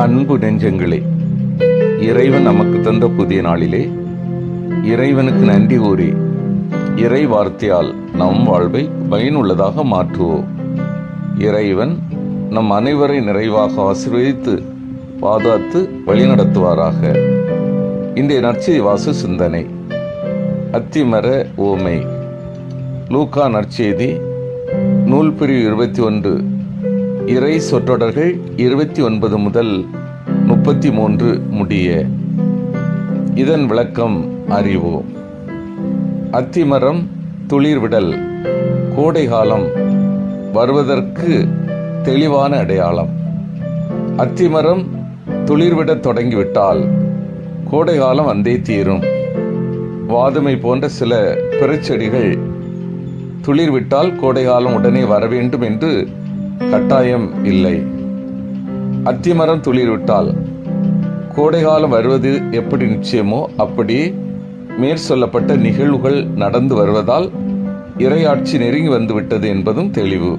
அன்பு நெஞ்சங்களே இறைவன் நமக்கு தந்த புதிய நாளிலே இறைவனுக்கு நன்றி கூறி இறை வார்த்தையால் நம் வாழ்வை பயனுள்ளதாக மாற்றுவோம். இறைவன் நம் அனைவரை நிறைவாக ஆசீர்வதித்து பாதாத்து வழிநடத்துவாராக. இன்றைய நற்செய்தி வாசு சிந்தனை அத்திமர ஓமை லூக்கா நற்செய்தி நூல் பிரிவு இருபத்தி ஒன்று இறை சொற்றொடர்கள் இருபத்தி ஒன்பது முதல் முப்பத்தி மூன்று முடிய. இதன் விளக்கம் அறிவோம். அத்திமரம் துளிர்விடல் கோடைகாலம் வருவதற்கு தெளிவான அடையாளம். அத்திமரம் துளிர்விடத் தொடங்கிவிட்டால் கோடைகாலம் வந்தே தீரும். வாதுமை போன்ற சில பிறச்செடிகள் துளிர்விட்டால் கோடைகாலம் உடனே வர வேண்டும் என்று கட்டாயம் இல்லை. அத்திமரம் துளிர்விட்டால் கோடைகாலம் வருவது எப்படி நிச்சயமோ அப்படி மேற் சொல்லப்பட்ட நிகழ்வுகள் நடந்து வருவதால் இறையாட்சி நெருங்கி வந்துவிட்டது என்பதும் தெளிவு.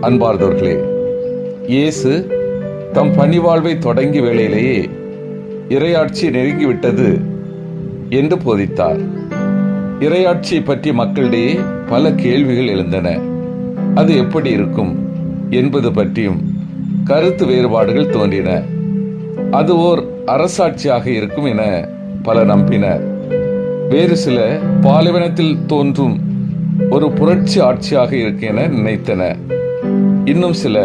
அன்பார்ந்தவர்களே இயேசு தம் பணிவாழ்வை தொடங்கிய வேளையிலேயே இறையாட்சி நெருங்கிவிட்டது என்று போதித்தார். இறையாட்சியை பற்றி மக்களிடையே பல கேள்விகள் எழுந்தன. அது எப்படி இருக்கும் என்பது பற்றியும் கருத்து வேறுபாடுகள் தோன்றின. அது ஓர் அரசாட்சியாக இருக்கும் என பல நம்பினர். வேறு சில பாலைவனத்தில் தோன்றும் ஒரு புரட்சி ஆட்சியாக இருக்கு என நினைத்தன இன்னும் சில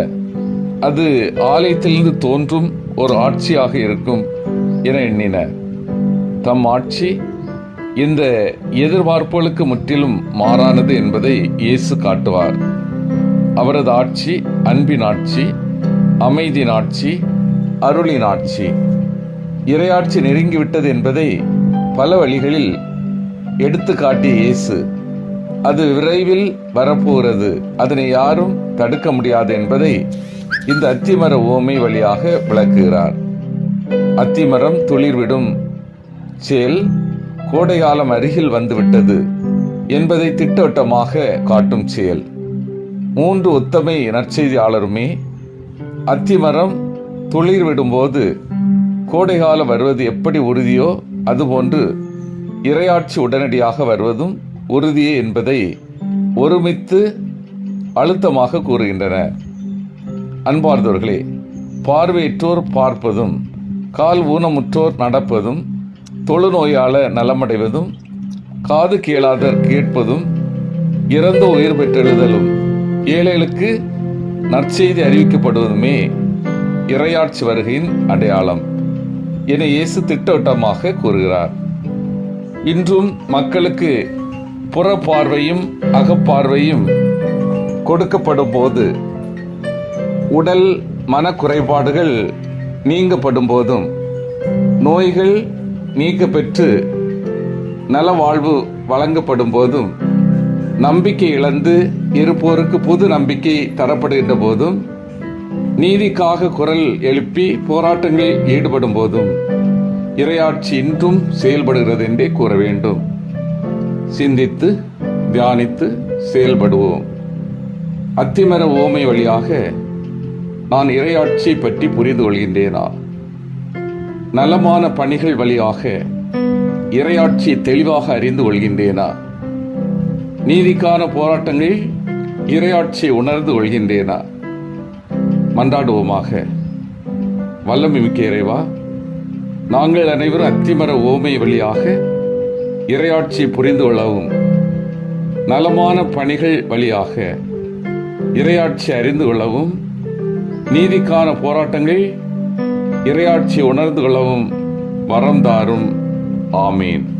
அது ஆலயத்திலிருந்து தோன்றும் ஒரு ஆட்சியாக இருக்கும் என எண்ணின தம் ஆட்சி இந்த எதிர்பார்ப்புகளுக்கு முற்றிலும் மாறானது என்பதை இயேசு காட்டுவார். அவரது ஆட்சி அன்பின் ஆட்சி அமைதியின் ஆட்சி அருளின் ஆட்சி. இறையாட்சி நெருங்கிவிட்டது என்பதை பல வழிகளில் எடுத்துக்காட்டிய இயேசு. அது விரைவில் வரப்போகிறது. அதனை யாரும் தடுக்க முடியாது என்பதை இந்த அத்திமர ஓமை வழியாக விளக்குகிறார். அத்திமரம் துளிர்விடும் செயல் கோடைகாலம் அருகில் வந்துவிட்டது என்பதை திட்டவட்டமாக காட்டும் செயல் மூன்று ஒத்தமை நற்செய்தியாளருமே அத்திமரம் துளிர் விடும்போது கோடைகாலம் வருவது எப்படி உறுதியோ அதுபோன்று இரையாட்சி உடனடியாக வருவதும் உறுதியே என்பதை ஒருமித்து அழுத்தமாக கூறுகின்றன. அன்பார்ந்தவர்களே பார்வையற்றோர் பார்ப்பதும் கால் ஊனமுற்றோர் நடப்பதும் தொழுநோயால நலமடைவதும் காது கேளாதர் கேட்பதும் இறந்த உயிர் பெற்றெழுதலும். ஏழைகளுக்கு நற்செய்தி அறிவிக்கப்படுவதுமே இரையாட்சி வருகையின் அடையாளம் என இயேசு திட்டவட்டமாக கூறுகிறார். இன்றும் மக்களுக்கு புறப்பார்வையும் அகப்பார்வையும் கொடுக்கப்படும் போது உடல் மனக்குறைபாடுகள் நீங்கப்படும் போதும் நோய்கள் நீக்கப்பெற்று நலவாழ்வு வழங்கப்படும் போதும் நம்பிக்கை இழந்து இருப்போருக்கு புது நம்பிக்கை தரப்படுகின்ற போதும் நீதிக்காக குரல் எழுப்பி போராட்டங்களில் ஈடுபடும் போதும் இரையாட்சி இன்றும் செயல்படுகிறது என்றே கூற வேண்டும். சிந்தித்து தியானித்து செயல்படுவோம். அத்திமர ஓமை வழியாக நான் இரையாட்சியை பற்றி புரிந்து கொள்கின்றேனா? நலமான பணிகள் வழியாக இரையாட்சியை தெளிவாக அறிந்து கொள்கின்றேனா? நீதிக்கான போராட்டங்கள் இரையாட்சி உணர்ந்து கொள்கின்றேனா? மன்றாடுவோமாக. வல்லமை மிக்க இறைவா நாங்கள் அனைவரும் அத்திமர ஓமை வழியாக இரையாட்சி புரிந்து கொள்ளவும் நலமான பணிகள் வழியாக இரையாட்சி அறிந்து கொள்ளவும் நீதிக்கான போராட்டங்கள் இரையாட்சி உணர்ந்து கொள்ளவும் வரம் தாரும். ஆமீன்.